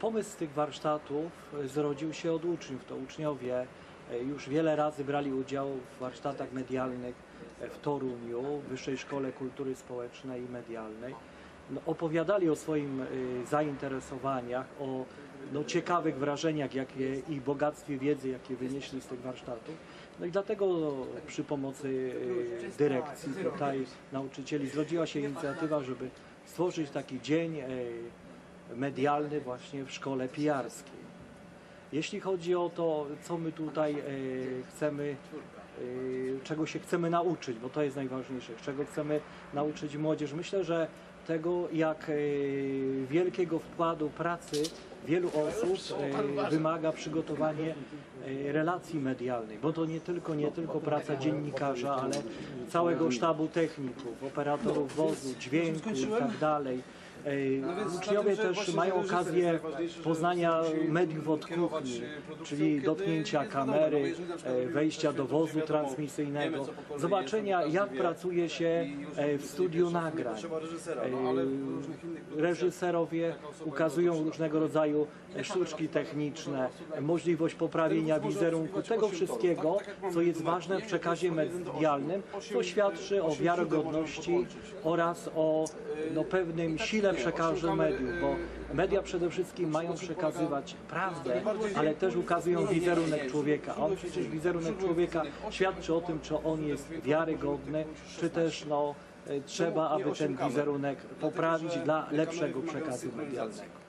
Pomysł tych warsztatów y, zrodził się od uczniów. To uczniowie y, już wiele razy brali udział w warsztatach medialnych y, w Toruniu, w Wyższej Szkole Kultury Społecznej i Medialnej. No, opowiadali o swoim zainteresowaniach, o no, ciekawych wrażeniach jakie, i bogactwie wiedzy, jakie wynieśli z tych warsztatów. No i dlatego przy pomocy dyrekcji tutaj nauczycieli zrodziła się inicjatywa, żeby stworzyć taki dzień medialny właśnie w szkole pijarskiej. Jeśli chodzi o to, co my tutaj e, chcemy, czego się chcemy nauczyć, bo to jest najważniejsze, czego chcemy nauczyć młodzież, myślę, że tego, jak e, wielkiego wkładu pracy wielu osób e, wymaga przygotowanie relacji medialnej, bo to nie tylko, nie tylko praca dziennikarza, ale całego sztabu techników, operatorów wozu, dźwięku i tak dalej. E, Uczniowie też mają okazję poznania mediów od kuchni, czyli dotknięcia kamery, e, wejścia do wozu transmisyjnego, zobaczenia jak pracuje się e, w studiu nagrań. Reżyserowie ukazują różnego rodzaju sztuczki techniczne, możliwość poprawienia wizerunku, tego wszystkiego, co jest ważne w przekazie medialnym, co świadczy o wiarygodności oraz o no, pewnym sile przekazu mediów, bo media przede wszystkim mają przekazywać prawdę, ale też ukazują wizerunek człowieka. A on przecież wizerunek człowieka świadczy o tym, czy on jest wiarygodny, czy też no, trzeba, aby ten wizerunek poprawić dla lepszego przekazu medialnego.